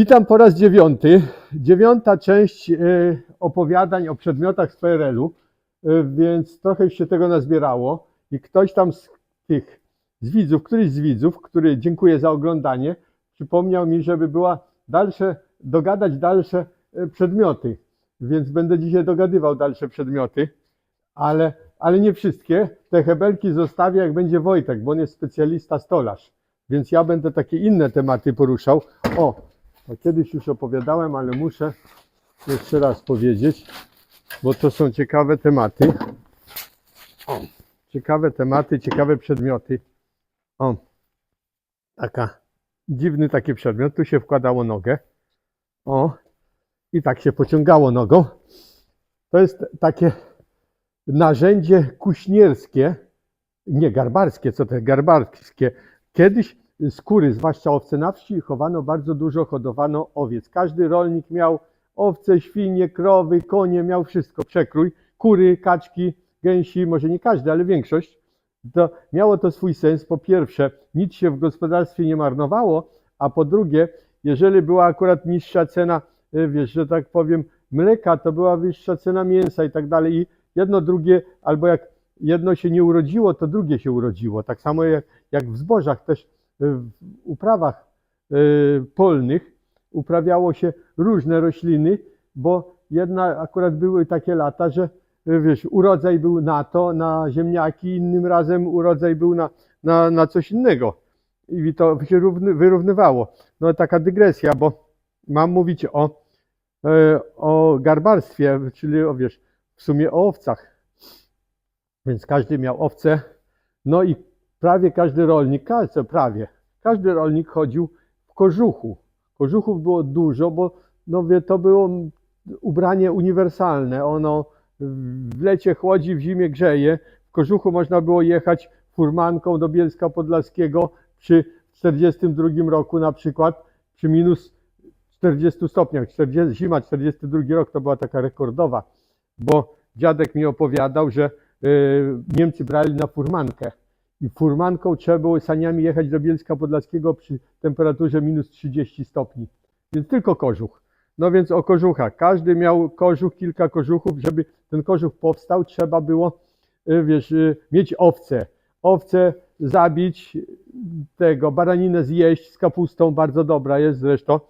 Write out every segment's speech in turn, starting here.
Witam po raz dziewiąty. Dziewiąta część e, opowiadań o przedmiotach z PRL-u, e, więc trochę się tego nazbierało i ktoś tam z tych z widzów, któryś z widzów, który dziękuję za oglądanie, przypomniał mi, żeby była dalsze, dogadać dalsze e, przedmioty, więc będę dzisiaj dogadywał dalsze przedmioty, ale, ale nie wszystkie. Te hebelki zostawię, jak będzie Wojtek, bo on jest specjalista stolarz, więc ja będę takie inne tematy poruszał. O, kiedyś już opowiadałem, ale muszę jeszcze raz powiedzieć, bo to są ciekawe tematy. O, ciekawe tematy, ciekawe przedmioty. O, taka dziwny taki przedmiot. Tu się wkładało nogę. O, i tak się pociągało nogą. To jest takie narzędzie kuśnierskie, nie garbarskie, co to garbarskie. Kiedyś skóry, zwłaszcza owce na wsi, chowano bardzo dużo, hodowano owiec. Każdy rolnik miał owce, świnie, krowy, konie, miał wszystko, przekrój, kury, kaczki, gęsi, może nie każdy, ale większość. To miało to swój sens. Po pierwsze, nic się w gospodarstwie nie marnowało, a po drugie, jeżeli była akurat niższa cena, e, wiesz, że tak powiem, mleka, to była wyższa cena mięsa i tak dalej. I jedno, drugie, albo jak jedno się nie urodziło, to drugie się urodziło. Tak samo jak, jak w zbożach też w uprawach e, polnych uprawiało się różne rośliny, bo jedna akurat były takie lata, że e, wiesz, urodzaj był na to, na ziemniaki, innym razem urodzaj był na, na, na coś innego. I to się równy, wyrównywało. No taka dygresja, bo mam mówić o, o garbarstwie, czyli o, wiesz, w sumie o owcach. Więc każdy miał owce, no i prawie każdy rolnik, każdy, prawie, każdy rolnik chodził w kożuchu. Kożuchów było dużo, bo no to było ubranie uniwersalne. Ono w lecie chłodzi, w zimie grzeje. W kożuchu można było jechać furmanką do Bielska Podlaskiego przy 42 roku na przykład, przy minus 40 stopniach. 40, zima 42 rok to była taka rekordowa, bo dziadek mi opowiadał, że y, Niemcy brali na furmankę i furmanką trzeba było saniami jechać do Bielska Podlaskiego przy temperaturze minus 30 stopni. Więc tylko kożuch. No więc o kożuchach. Każdy miał kożuch, kilka kożuchów. Żeby ten kożuch powstał, trzeba było, y, wiesz, y, mieć owce. Owce zabić, tego, baraninę zjeść z kapustą, bardzo dobra jest zresztą,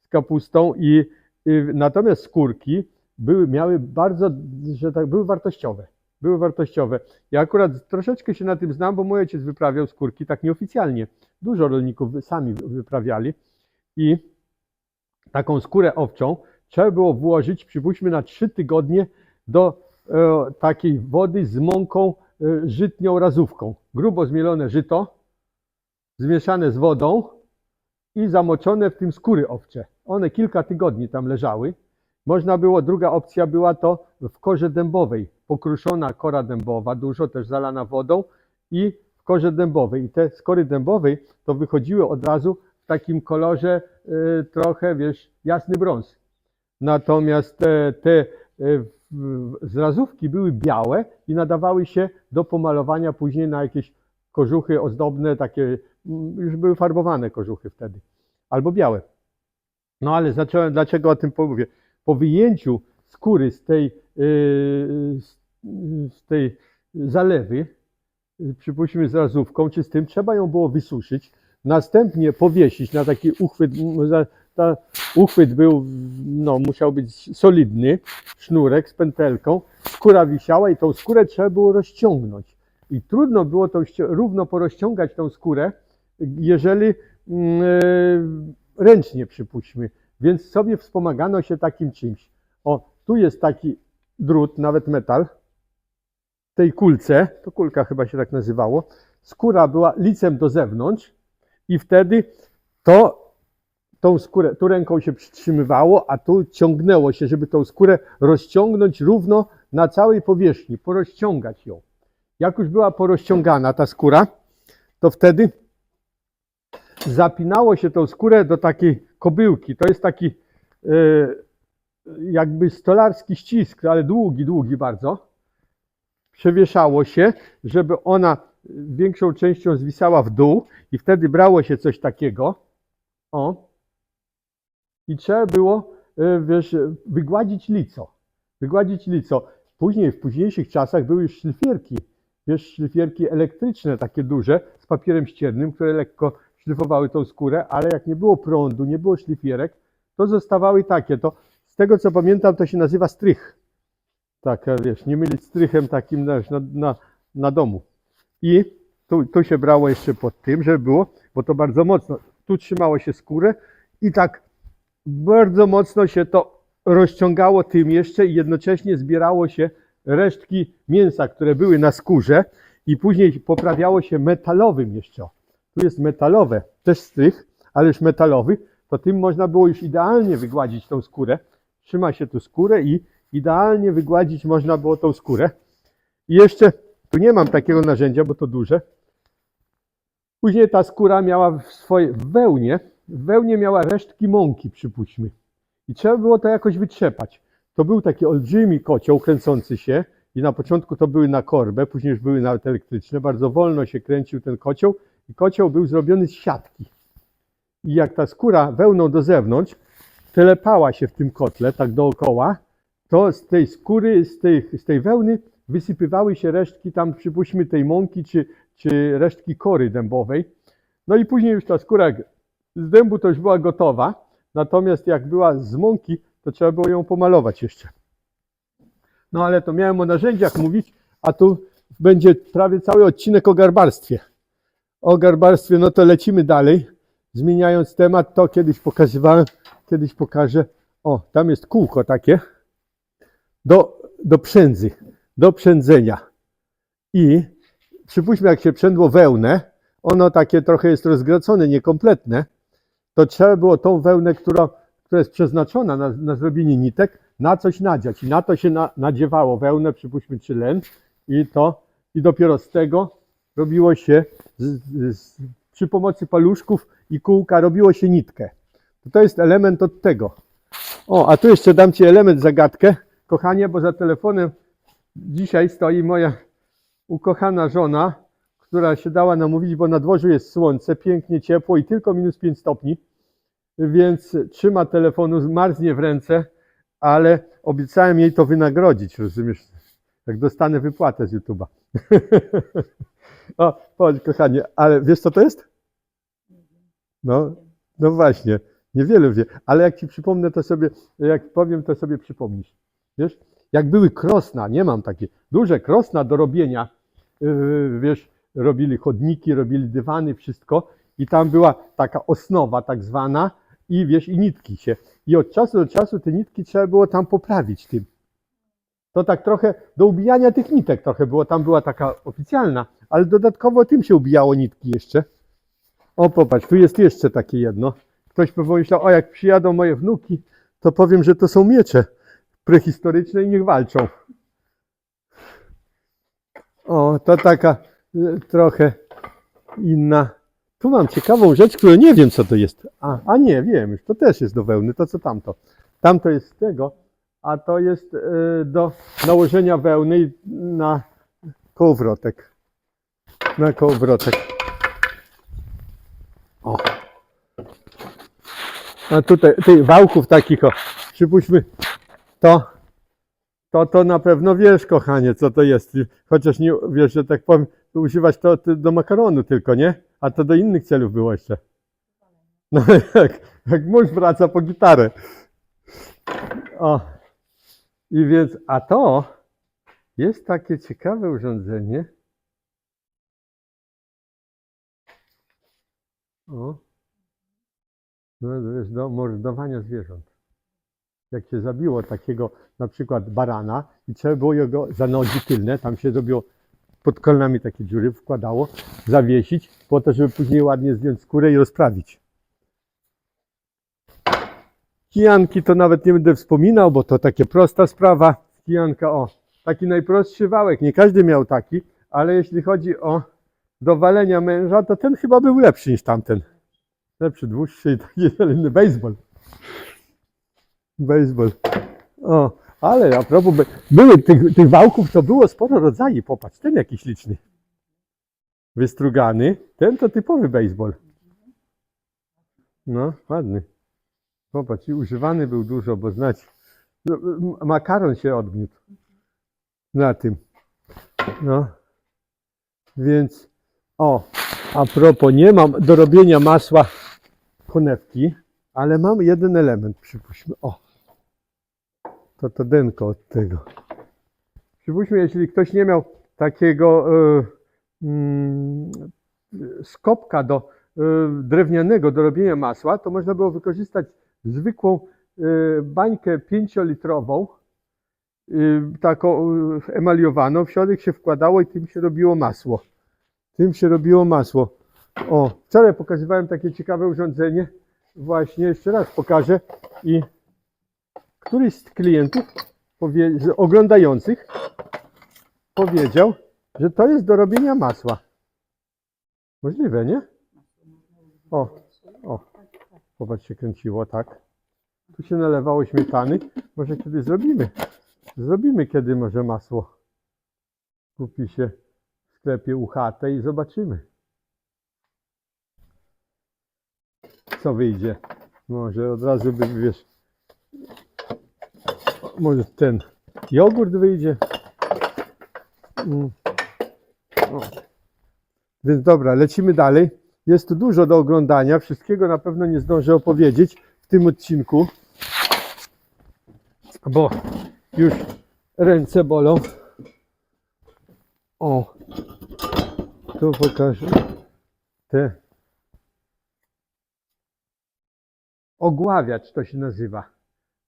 z kapustą. I, i natomiast skórki były, miały bardzo, że tak, były wartościowe były wartościowe. Ja akurat troszeczkę się na tym znam, bo mój ojciec wyprawiał skórki tak nieoficjalnie. Dużo rolników sami wyprawiali i taką skórę owczą trzeba było włożyć, przypuśćmy, na trzy tygodnie do e, takiej wody z mąką e, żytnią razówką. Grubo zmielone żyto, zmieszane z wodą i zamoczone w tym skóry owcze. One kilka tygodni tam leżały. Można było, druga opcja była to w korze dębowej, pokruszona kora dębowa, dużo też zalana wodą i w korze dębowej. I te skory dębowej to wychodziły od razu w takim kolorze y, trochę, wiesz, jasny brąz. Natomiast te, te y, zrazówki były białe i nadawały się do pomalowania później na jakieś kożuchy ozdobne, takie, mm, już były farbowane kożuchy wtedy, albo białe. No ale zacząłem, dlaczego o tym mówię? Po wyjęciu skóry z tej, yy, z tej zalewy, przypuśćmy z razówką czy z tym, trzeba ją było wysuszyć, następnie powiesić na taki uchwyt, ta uchwyt był, no musiał być solidny, sznurek z pętelką, skóra wisiała i tą skórę trzeba było rozciągnąć. I trudno było tą, równo porozciągać tą skórę, jeżeli yy, ręcznie przypuśćmy. Więc sobie wspomagano się takim czymś. O, tu jest taki drut, nawet metal, tej kulce, to kulka chyba się tak nazywało, skóra była licem do zewnątrz i wtedy to tą skórę, tu ręką się przytrzymywało, a tu ciągnęło się, żeby tą skórę rozciągnąć równo na całej powierzchni, porozciągać ją. Jak już była porozciągana ta skóra, to wtedy zapinało się tą skórę do takiej kobyłki. To jest taki yy, jakby stolarski ścisk, ale długi, długi bardzo. Przewieszało się, żeby ona większą częścią zwisała w dół i wtedy brało się coś takiego. O. i trzeba było, e, wiesz, wygładzić lico. Wygładzić lico. Później, w późniejszych czasach były już szlifierki. Wiesz, szlifierki elektryczne, takie duże, z papierem ściernym, które lekko szlifowały tą skórę, ale jak nie było prądu, nie było szlifierek, to zostawały takie. To z tego co pamiętam, to się nazywa strych. Tak, e, wiesz, nie mylić strychem takim na, na, na, domu. I tu, tu się brało jeszcze pod tym, żeby było, bo to bardzo mocno, tu trzymało się skórę i tak bardzo mocno się to rozciągało tym jeszcze i jednocześnie zbierało się resztki mięsa, które były na skórze i później poprawiało się metalowym jeszcze. Tu jest metalowe, też strych, ale już metalowy, to tym można było już idealnie wygładzić tą skórę. Trzyma się tu skórę i idealnie wygładzić można było tą skórę. I jeszcze, tu nie mam takiego narzędzia, bo to duże. Później ta skóra miała w swojej w wełnie, w wełnie miała resztki mąki, przypuśćmy. I trzeba było to jakoś wytrzepać. To był taki olbrzymi kocioł kręcący się i na początku to były na korbę, później już były nawet elektryczne. Bardzo wolno się kręcił ten kocioł i kocioł był zrobiony z siatki. I jak ta skóra wełną do zewnątrz telepała się w tym kotle, tak dookoła, to z tej skóry, z tej, z tej wełny wysypywały się resztki tam, przypuśćmy, tej mąki czy, czy resztki kory dębowej. No i później już ta skóra z dębu to już była gotowa, natomiast jak była z mąki, to trzeba było ją pomalować jeszcze. No ale to miałem o narzędziach mówić, a tu będzie prawie cały odcinek o garbarstwie. O garbarstwie, no to lecimy dalej. Zmieniając temat, to kiedyś pokazywałem, kiedyś pokażę. O, tam jest kółko takie do, do przędzy, do przędzenia. I przypuśćmy, jak się przędło wełnę, ono takie trochę jest rozgracone, niekompletne, to trzeba było tą wełnę, która, która jest przeznaczona na, na zrobienie nitek, na coś nadziać. I na to się na, nadziewało wełnę, przypuśćmy, czy len, i to, i dopiero z tego robiło się, z, z, przy pomocy paluszków i kółka robiło się nitkę. To, jest element od tego. O, a tu jeszcze dam Ci element, zagadkę, kochanie, bo za telefonem dzisiaj stoi moja ukochana żona, która się dała namówić, bo na dworzu jest słońce, pięknie ciepło i tylko minus 5 stopni, więc trzyma telefonu, marznie w ręce, ale obiecałem jej to wynagrodzić, rozumiesz, jak dostanę wypłatę z YouTube'a. o, chodź kochanie, ale wiesz co to jest? No, no właśnie, niewiele wie, ale jak ci przypomnę, to sobie, jak powiem, to sobie przypomnisz. Wiesz, jak były krosna, nie mam takie, duże krosna do robienia, yy, wiesz, robili chodniki, robili dywany, wszystko i tam była taka osnowa tak zwana i wiesz, i nitki się. I od czasu do czasu te nitki trzeba było tam poprawić tym. To tak trochę do ubijania tych nitek trochę było, tam była taka oficjalna, ale dodatkowo tym się ubijało nitki jeszcze. O, popatrz, tu jest jeszcze takie jedno. Ktoś pomyślał, o jak przyjadą moje wnuki, to powiem, że to są miecze prehistoryczne i niech walczą. O, to taka y, trochę inna. Tu mam ciekawą rzecz, którą nie wiem, co to jest. A, a nie, wiem już, to też jest do wełny, to co tamto. Tamto jest z tego, a to jest y, do nałożenia wełny na kołowrotek. Na kołowrotek. O. A tutaj tych wałków takich, o, przypuśćmy, to, to, to na pewno wiesz, kochanie, co to jest. Chociaż nie wiesz, że tak powiem, używać to do makaronu tylko, nie? A to do innych celów było jeszcze. No jak, jak mąż wraca po gitarę. O. I więc, a to jest takie ciekawe urządzenie. O. No, do mordowania zwierząt jak się zabiło takiego na przykład barana i trzeba było jego za nogi tylne, tam się zrobiło pod kolnami takie dziury, wkładało, zawiesić, po to, żeby później ładnie zdjąć skórę i rozprawić. Kijanki to nawet nie będę wspominał, bo to takie prosta sprawa. Kijanka, o, taki najprostszy wałek, nie każdy miał taki, ale jeśli chodzi o do walenia męża, to ten chyba był lepszy niż tamten. Lepszy, dłuższy i taki inny baseball. Baseball. O, ale a propos, by- były tych, tych wałków, to było sporo rodzajów. Popatrz, ten jakiś liczny. Wystrugany. Ten to typowy baseball. No, ładny. Popatrz, i używany był dużo, bo znać, no, makaron się odgniótł na tym. No, więc, o, a propos, nie mam do robienia masła konewki, ale mam jeden element, przypuśćmy, o, to to denko od tego. Przypuśćmy, jeśli ktoś nie miał takiego e, mm, skopka do e, drewnianego do robienia masła, to można było wykorzystać zwykłą e, bańkę 5-litrową, e, taką e, emaliowaną. W środek się wkładało i tym się robiło masło. Tym się robiło masło. O, wczoraj pokazywałem takie ciekawe urządzenie. Właśnie jeszcze raz pokażę. I któryś z klientów, z oglądających, powiedział, że to jest do robienia masła. Możliwe, nie? O, o, popatrz się kręciło, tak. Tu się nalewało śmietany. Może kiedy zrobimy? Zrobimy kiedy może masło. Kupi się w sklepie UHT i zobaczymy. Co wyjdzie? Może od razu by, wiesz, może ten jogurt wyjdzie. Mm. Więc dobra, lecimy dalej. Jest tu dużo do oglądania. Wszystkiego na pewno nie zdążę opowiedzieć w tym odcinku, bo już ręce bolą. O, tu pokażę te ogławiacz to się nazywa.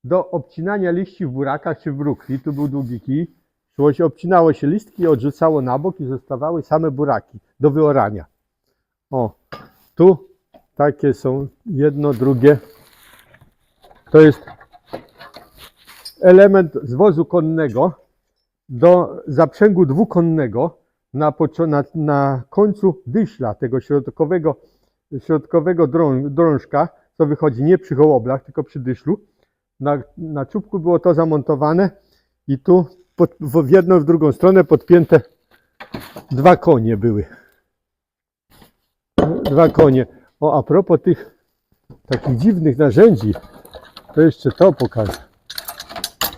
Do obcinania liści w burakach czy w brukli, tu był długi kij, szło się, obcinało się listki, odrzucało na bok i zostawały same buraki do wyorania. O, tu takie są jedno, drugie. To jest element z wozu konnego do zaprzęgu dwukonnego na, na, na końcu dyśla tego środkowego, środkowego drą, drążka, co wychodzi nie przy hołoblach, tylko przy dyszlu. Na, na czubku było to zamontowane i tu pod, w jedną i w drugą stronę podpięte dwa konie były. Dwa konie. O, a propos tych takich dziwnych narzędzi, to jeszcze to pokażę.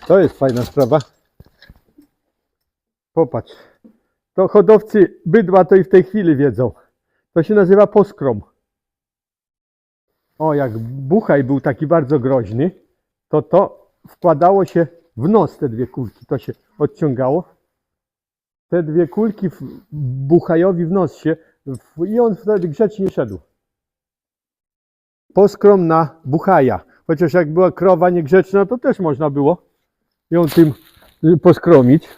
To jest fajna sprawa. Popatrz. To hodowcy bydła to i w tej chwili wiedzą. To się nazywa poskrom. O, jak buchaj był taki bardzo groźny, to to wkładało się w nos te dwie kulki. To się odciągało. Te dwie kulki w buchajowi w nos się w- i on wtedy grzecznie szedł. Poskrom na buchaja. Chociaż jak była krowa niegrzeczna, to też można było ją tym y, poskromić.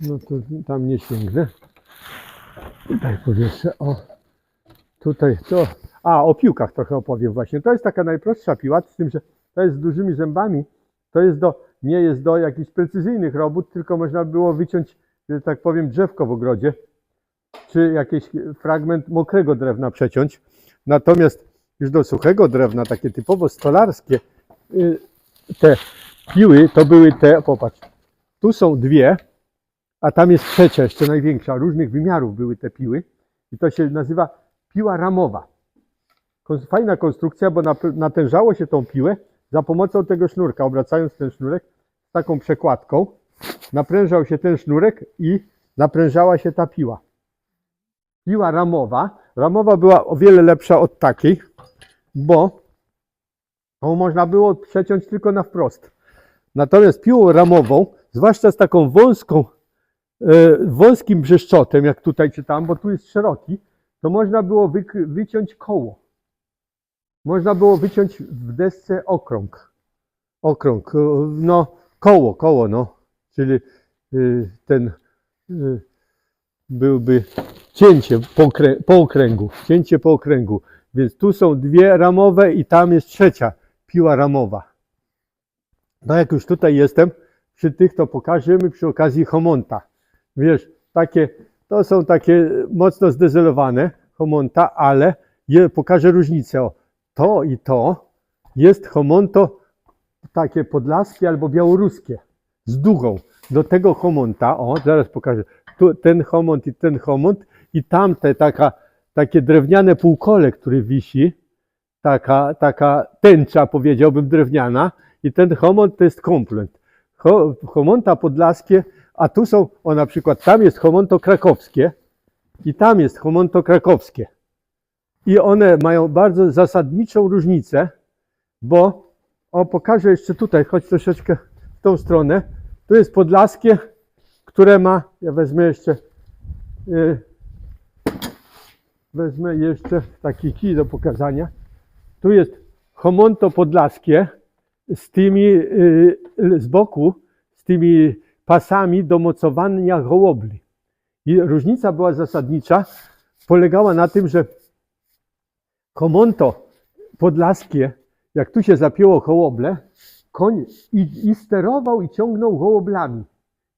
No to tam nie sięgnę. Tutaj powieszę. O, tutaj to. A, o piłkach trochę opowiem właśnie. To jest taka najprostsza piła, z tym, że to jest z dużymi zębami. To jest do, nie jest do jakichś precyzyjnych robót, tylko można było wyciąć, że tak powiem, drzewko w ogrodzie, czy jakiś fragment mokrego drewna przeciąć. Natomiast już do suchego drewna, takie typowo stolarskie, y, te piły to były te, popatrz, tu są dwie, a tam jest trzecia, jeszcze największa, różnych wymiarów były te piły i to się nazywa piła ramowa. Fajna konstrukcja, bo natężało się tą piłę za pomocą tego sznurka, obracając ten sznurek taką przekładką, naprężał się ten sznurek i naprężała się ta piła. Piła ramowa, ramowa była o wiele lepsza od takiej, bo ją można było przeciąć tylko na wprost. Natomiast piłą ramową, zwłaszcza z taką wąską, e, wąskim brzeszczotem, jak tutaj czytam, bo tu jest szeroki, to można było wyciąć koło. Można było wyciąć w desce okrąg. Okrąg, e, no koło, koło, no. Czyli y, ten y, byłby cięcie po, po okręgu, cięcie po okręgu. Więc tu są dwie ramowe i tam jest trzecia piła ramowa. No jak już tutaj jestem, przy tych to pokażemy przy okazji homonta. Wiesz, takie, to są takie mocno zdezelowane homonta, ale je, pokażę różnicę. O, to i to jest homonto takie podlaskie albo białoruskie z dugą. Do tego homonta, o zaraz pokażę, tu ten homont i ten homont i tamte taka, takie drewniane półkole, który wisi, taka, taka tęcza, powiedziałbym, drewniana i ten homont to jest komplement. Ho, homonta podlaskie, a tu są, o na przykład tam jest homonto krakowskie i tam jest homonto krakowskie. I one mają bardzo zasadniczą różnicę, bo o pokażę jeszcze tutaj, chodź troszeczkę w tą stronę. Tu jest podlaskie, które ma, ja wezmę jeszcze y, wezmę jeszcze taki kij do pokazania. Tu jest homonto podlaskie z tymi y, z boku, z tymi pasami do mocowania hołobli. I różnica była zasadnicza, polegała na tym, że homonto podlaskie, jak tu się zapięło hołoble, koń i, i sterował i ciągnął hołoblami.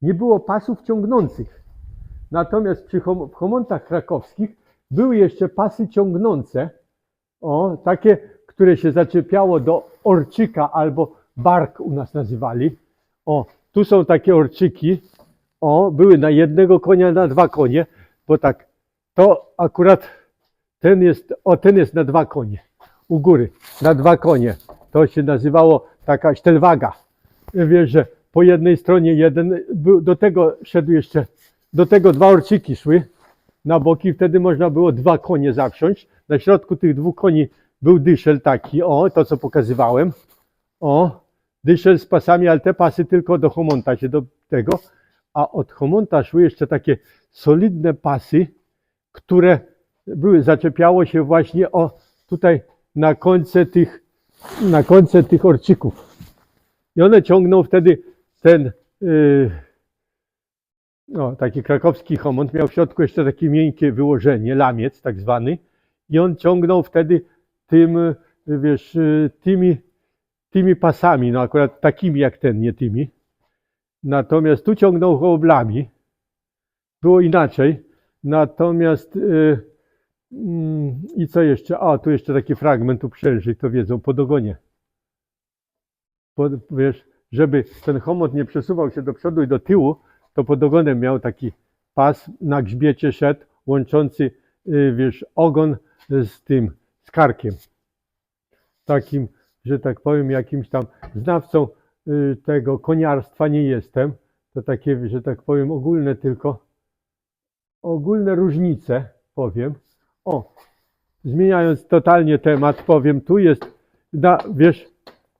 Nie było pasów ciągnących. Natomiast przy hom- homontach krakowskich były jeszcze pasy ciągnące, o, takie, które się zaczepiało do orczyka albo bark u nas nazywali. O, tu są takie orczyki, o, były na jednego konia, na dwa konie, bo tak, to akurat ten jest, o, ten jest na dwa konie, u góry, na dwa konie. To się nazywało taka sztelwaga. Wiesz, że po jednej stronie jeden, do tego szedł jeszcze, do tego dwa orczyki szły, na boki, wtedy można było dwa konie zawsiąść. Na środku tych dwóch koni był dyszel taki, o, to co pokazywałem. O, dyszel z pasami, ale te pasy tylko do homonta się do tego. A od homonta szły jeszcze takie solidne pasy, które były, zaczepiało się właśnie o tutaj na końce tych, na końce tych orczyków. I one ciągną wtedy ten, yy, no, taki krakowski homont miał w środku jeszcze takie miękkie wyłożenie, lamiec tak zwany i on ciągnął wtedy tym, y, wiesz, y, tymi, tymi pasami, no akurat takimi jak ten, nie tymi. Natomiast tu ciągnął hołblami, było inaczej. Natomiast y, mm, i co jeszcze? A, tu jeszcze taki fragment uprzęży, to wiedzą, po dogonie. Po, wiesz, żeby ten homont nie przesuwał się do przodu i do tyłu, to pod ogonem miał taki pas na grzbiecie szedł, łączący, y, wiesz, ogon z tym, z karkiem. Takim, że tak powiem, jakimś tam znawcą y, tego koniarstwa nie jestem. To takie, że tak powiem, ogólne tylko, ogólne różnice, powiem. O, zmieniając totalnie temat, powiem, tu jest, na, wiesz,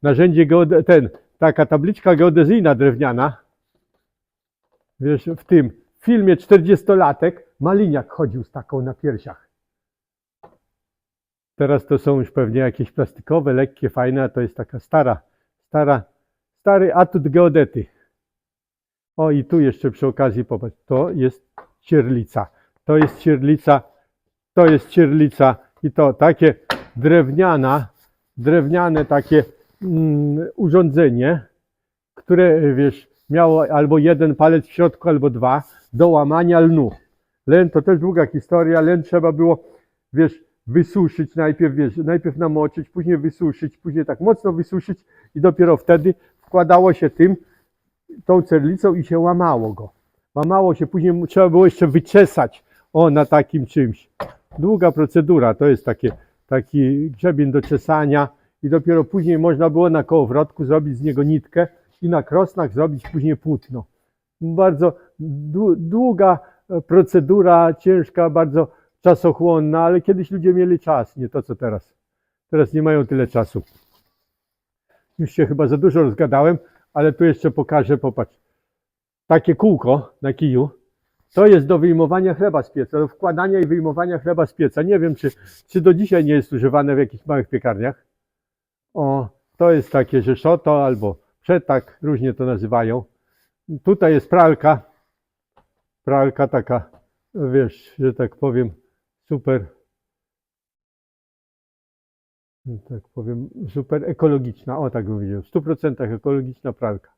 narzędzie geode, ten, taka tabliczka geodezyjna drewniana, Wiesz, w tym filmie 40-latek Maliniak chodził z taką na piersiach. Teraz to są już pewnie jakieś plastikowe, lekkie, fajne, a to jest taka stara, stara, stary atut geodety. O i tu jeszcze przy okazji popatrz, to jest cierlica. To jest cierlica, to jest cierlica i to takie drewniana, drewniane takie mm, urządzenie, które wiesz, miało albo jeden palec w środku, albo dwa, do łamania lnu. Len to też długa historia, len trzeba było, wiesz, wysuszyć najpierw, wiesz, najpierw namoczyć, później wysuszyć, później tak mocno wysuszyć i dopiero wtedy wkładało się tym, tą cerlicą i się łamało go. Łamało się, później trzeba było jeszcze wyczesać, o, na takim czymś. Długa procedura, to jest takie, taki grzebień do czesania i dopiero później można było na kołowrotku zrobić z niego nitkę i na krosnach zrobić później płótno. Bardzo dłu- długa procedura, ciężka, bardzo czasochłonna, ale kiedyś ludzie mieli czas, nie to co teraz. Teraz nie mają tyle czasu. Już się chyba za dużo rozgadałem, ale tu jeszcze pokażę, popatrz. Takie kółko na kiju, to jest do wyjmowania chleba z pieca, do wkładania i wyjmowania chleba z pieca. Nie wiem, czy, czy do dzisiaj nie jest używane w jakichś małych piekarniach. O, to jest takie rzeszoto albo przetak, różnie to nazywają. Tutaj jest pralka, pralka taka, wiesz, że tak powiem, super, tak powiem, super ekologiczna, o tak bym powiedział, w 100% ekologiczna pralka.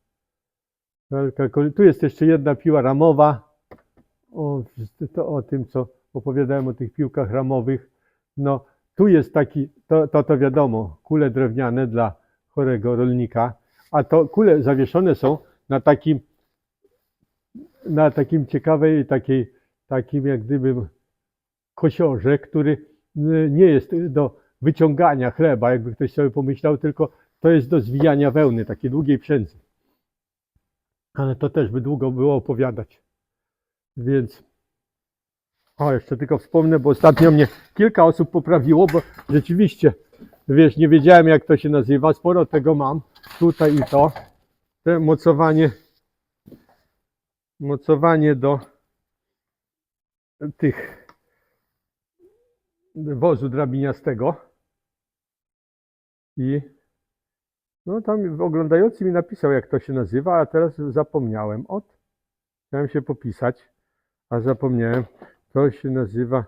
pralka. Tu jest jeszcze jedna piła ramowa, o, to o tym, co opowiadałem o tych piłkach ramowych. No, tu jest taki, to, to, to wiadomo, kule drewniane dla chorego rolnika, a to kule zawieszone są na takim, na takim ciekawej, takiej, takim jak gdyby kosiorze, który y, nie jest do wyciągania chleba, jakby ktoś sobie pomyślał, tylko to jest do zwijania wełny, takiej długiej przędzy. Ale to też by długo było opowiadać. Więc o, jeszcze tylko wspomnę, bo ostatnio mnie kilka osób poprawiło, bo rzeczywiście, wiesz, nie wiedziałem jak to się nazywa, sporo tego mam, tutaj i to, te mocowanie, mocowanie do tych wozu drabiniastego i no tam oglądający mi napisał jak to się nazywa, a teraz zapomniałem. Ot, chciałem się popisać, a zapomniałem. To się nazywa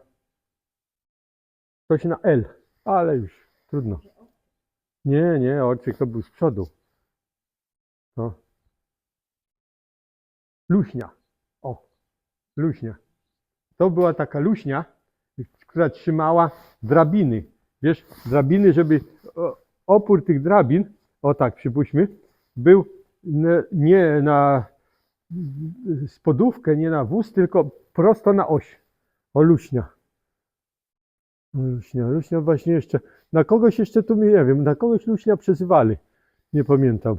coś na L, ale już trudno. Nie, nie, oczyk to był z przodu. To luśnia. O, luśnia. To była taka luśnia, która trzymała drabiny. Wiesz, drabiny, żeby opór tych drabin, o tak przypuśćmy, był nie na spodówkę, nie na wóz, tylko prosto na oś. O luśnia. Luśnia, luśnia właśnie jeszcze. Na kogoś jeszcze tu, nie wiem, na kogoś luśnia przezywali. Nie pamiętam.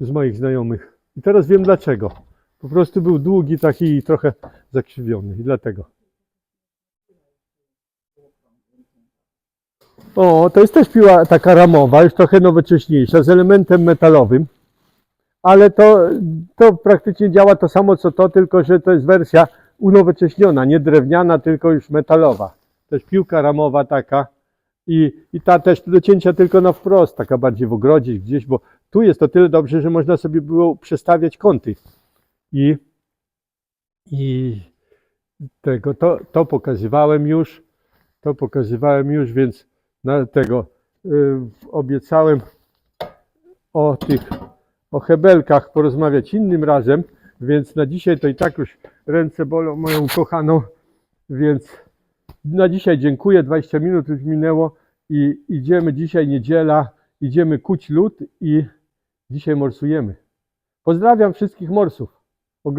Z moich znajomych. I teraz wiem dlaczego. Po prostu był długi taki trochę zakrzywiony. I dlatego. O, to jest też piła taka ramowa, już trochę nowocześniejsza, z elementem metalowym. Ale to, to praktycznie działa to samo co to, tylko że to jest wersja unowocześniona, nie drewniana, tylko już metalowa. Też piłka ramowa taka. I, I ta też do cięcia tylko na wprost, taka bardziej w ogrodzie gdzieś, bo tu jest to tyle dobrze, że można sobie było przestawiać kąty. I, i tego, to, to pokazywałem już, to pokazywałem już, więc tego y, obiecałem o tych, o hebelkach porozmawiać innym razem, więc na dzisiaj to i tak już ręce bolą moją kochaną, więc na dzisiaj dziękuję, 20 minut już minęło i idziemy dzisiaj niedziela, idziemy kuć lód i dzisiaj morsujemy. Pozdrawiam wszystkich morsów. Ogląd-